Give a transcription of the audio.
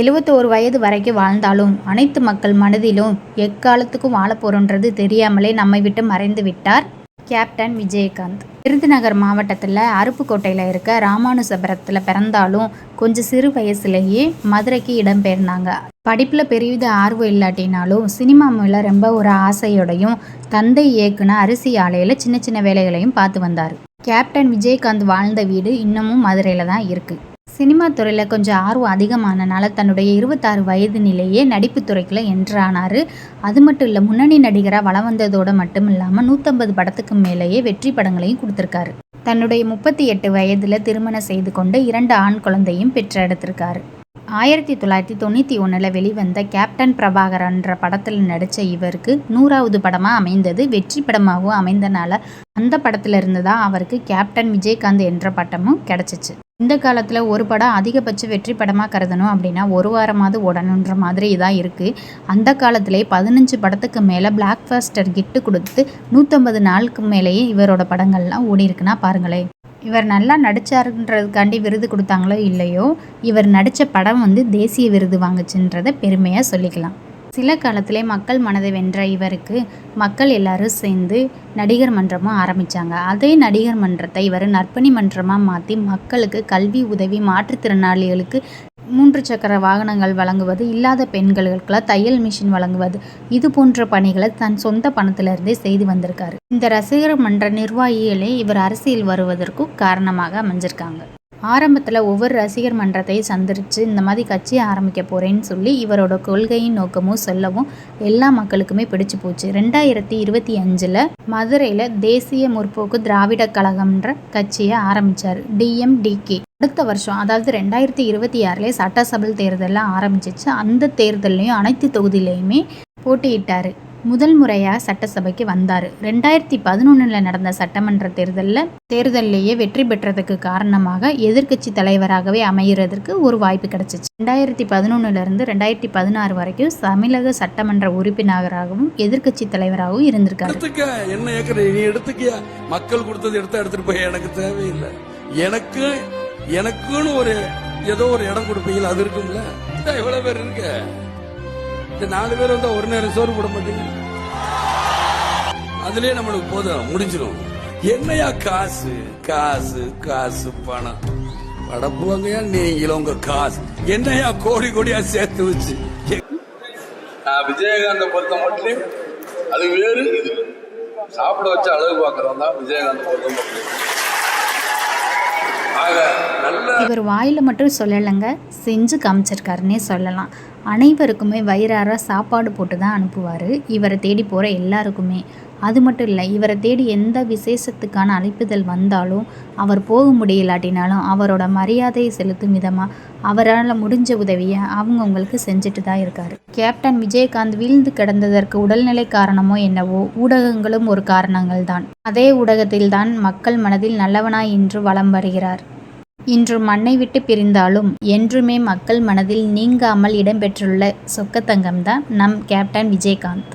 எழுபத்தோரு வயது வரைக்கும் வாழ்ந்தாலும் அனைத்து மக்கள் மனதிலும் எக்காலத்துக்கும் வாழப்போறோன்றது தெரியாமலே நம்மை விட்டு மறைந்து விட்டார் கேப்டன் விஜயகாந்த். விருதுநகர் மாவட்டத்தில் அருப்புக்கோட்டையில் இருக்க ராமானுஜபுரத்தில் பிறந்தாலும் கொஞ்சம் சிறு வயசுலேயே மதுரைக்கு இடம்பெயர்ந்தாங்க. படிப்பில் பெரியவித ஆர்வம் இல்லாட்டினாலும் சினிமா மேலே ரொம்ப ஒரு ஆசையோடையும் தந்தை இயக்குன அரிசி ஆலையில் சின்ன சின்ன வேலைகளையும் பார்த்து வந்தார். கேப்டன் விஜயகாந்த் வாழ்ந்த வீடு இன்னமும் மதுரையில் தான் இருக்குது சினிமா துறையில் கொஞ்சம் ஆர்வம் அதிகமானனால தன்னுடைய இருபத்தாறு வயது நிலையே நடிப்பு துறைக்குள்ள என்றானார் அது மட்டும் இல்லை முன்னணி நடிகராக வலம் வந்ததோடு மட்டும் இல்லாமல் நூற்றம்பது படத்துக்கு மேலேயே வெற்றி படங்களையும் கொடுத்துருக்காரு. தன்னுடைய முப்பத்தி எட்டு வயதில் திருமணம் செய்து கொண்டு இரண்டு ஆண் குழந்தையும் பெற்றெடுத்திருக்காரு ஆயிரத்தி தொள்ளாயிரத்தி தொண்ணூற்றி ஒன்றில் வெளிவந்த கேப்டன் பிரபாகரன்ற படத்தில் நடித்த இவருக்கு நூறாவது படமாக அமைந்தது. வெற்றி படமாகவும் அமைந்தனால அந்த படத்தில் இருந்து தான் அவருக்கு கேப்டன் விஜயகாந்த் என்ற பட்டமும் கிடச்சிச்சு. இந்த காலத்தில் ஒரு படம் அதிகபட்ச வெற்றி படமாக கருதணும் அப்படின்னா ஒரு வாரமாவது ஓடணுன்ற மாதிரி தான் இருக்குது அந்த காலத்திலே பதினஞ்சு படத்துக்கு மேலே பிளாக் ஃபாஸ்டர் கிட்டு கொடுத்து நூற்றம்பது நாளுக்கு மேலேயே இவரோட படங்கள்லாம் ஓடி இருக்குன்னா பாருங்களேன். இவர் நல்லா நடித்தாருன்றதுக்காண்டி விருது கொடுத்தாங்களோ இல்லையோ இவர் நடித்த படம் வந்து தேசிய விருது வாங்குச்சுன்றதை பெருமையாக சொல்லிக்கலாம். சில காலத்திலே மக்கள் மனதை வென்ற இவருக்கு மக்கள் எல்லாரும் சேர்ந்து நடிகர் மன்றமும் ஆரம்பித்தாங்க அதே நடிகர் மன்றத்தை இவர் நற்பணி மன்றமாக மாற்றி மக்களுக்கு கல்வி உதவி மாற்றுத்திறனாளிகளுக்கு மூன்று சக்கர வாகனங்கள் வழங்குவது இல்லாத பெண்களுக்கெல்லாம் தையல் மிஷின் வழங்குவது இது போன்ற பணிகளை தன் சொந்த பணத்திலிருந்தே செய்து வந்திருக்காரு. இந்த ரசிகர் மன்ற நிர்வாகிகளே இவர் அரசியல் வருவதற்கும் காரணமாக அமைஞ்சிருக்காங்க. ஆரம்பத்தில் ஒவ்வொரு ரசிகர் மன்றத்தை சந்திரித்து இந்த மாதிரி கட்சி ஆரம்பிக்க போகிறேன்னு சொல்லி இவரோட கொள்கையின் நோக்கமும் சொல்லவும் எல்லா மக்களுக்குமே பிடிச்சு போச்சு. ரெண்டாயிரத்தி இருபத்தி அஞ்சில் மதுரையில் தேசிய முற்போக்கு திராவிட கழகம்ன்ற கட்சியை ஆரம்பித்தார் டிஎம்டிகே அடுத்த வருஷம் அதாவது ரெண்டாயிரத்தி இருபத்தி ஆறுலேயே சட்டசபை தேர்தலில் ஆரம்பிச்சிச்சு. அந்த தேர்தல்லையும் அனைத்து தொகுதியிலையுமே போட்டியிட்டார். முதல் முறையாக சட்டசபைக்கு வந்தார். ரெண்டாயிரத்தி பதினொன்றில் நடந்த சட்டமன்ற தேர்தலில் தேர்தலிலேயே வெற்றி பெற்றதுக்கு காரணமாக எதிர்க்கட்சி தலைவராகவே அமைகிறதற்கு ஒரு வாய்ப்பு கிடைச்சிச்சு. ரெண்டாயிரத்தி பதினொன்னுலேருந்து ரெண்டாயிரத்தி பதினாறு வரைக்கும் தமிழக சட்டமன்ற உறுப்பினராகவும் எதிர்க்கட்சி தலைவராகவும் இருந்திருக்காரு. என்ன நீ எடுத்துக்கியா? மக்கள் கொடுத்தது எடுத்து எடுத்துட்டு போய் எனக்கு தேவையில்லை. எனக்கு எனக்குன்னு ஒரு ஏதோ ஒரு இடம் கொடுப்பீங்களா? அது இருக்கும்ல. இந்தா இவ்வளவு பேர் இருக்க. இந்த நாலு பேர் வந்தா ஒரு நேரம் சோறு போட மாட்டீங்க? அதுலயே நம்மளுக்கு போதும் முடிஞ்சிடும் என்னையா காசு காசு காசு பணம். படப்புவாங்கயா நீங்களும் உங்க காசு. என்னையா கோடி கோடியா சேர்த்து வச்சு? நான் விஜயகாந்த பொறுத்த மட்டும் அது வேறு இது. சாப்பிட வச்சு அழகு பார்க்கறோம் தான் விஜயகாந்த் பொறுத்த மட்டும். இவர் வாயில் மட்டும் சொல்லலைங்க செஞ்சு காமிச்சிருக்காருன்னே சொல்லலாம். அனைவருக்குமே வயிறார சாப்பாடு போட்டு தான் அனுப்புவார். இவரை தேடி போகிற எல்லாருக்குமே. அது மட்டும் இல்லை இவரை தேடி எந்த விசேஷத்துக்கான அழைப்புதல் வந்தாலும் அவர் போக முடியலாட்டினாலும் அவரோட மரியாதையை செலுத்தும் விதமாக அவரால் முடிஞ்ச உதவியை அவங்கவுங்களுக்கு செஞ்சுட்டு தான் இருக்கார். கேப்டன் விஜயகாந்த் வீழ்ந்து கிடந்ததற்கு உடல்நிலை காரணமோ என்னவோ ஊடகங்களும் ஒரு காரணங்கள் தான் அதே ஊடகத்தில்தான் மக்கள் மனதில் நல்லவனாய் இன்று வலம் வருகிறார். இன்று மண்ணை விட்டு பிரிந்தாலும் என்றுமே மக்கள் மனதில் நீங்காமல் இடம்பெற்றுள்ள சொக்கத்தங்கம்தான் நம் கேப்டன் விஜயகாந்த்.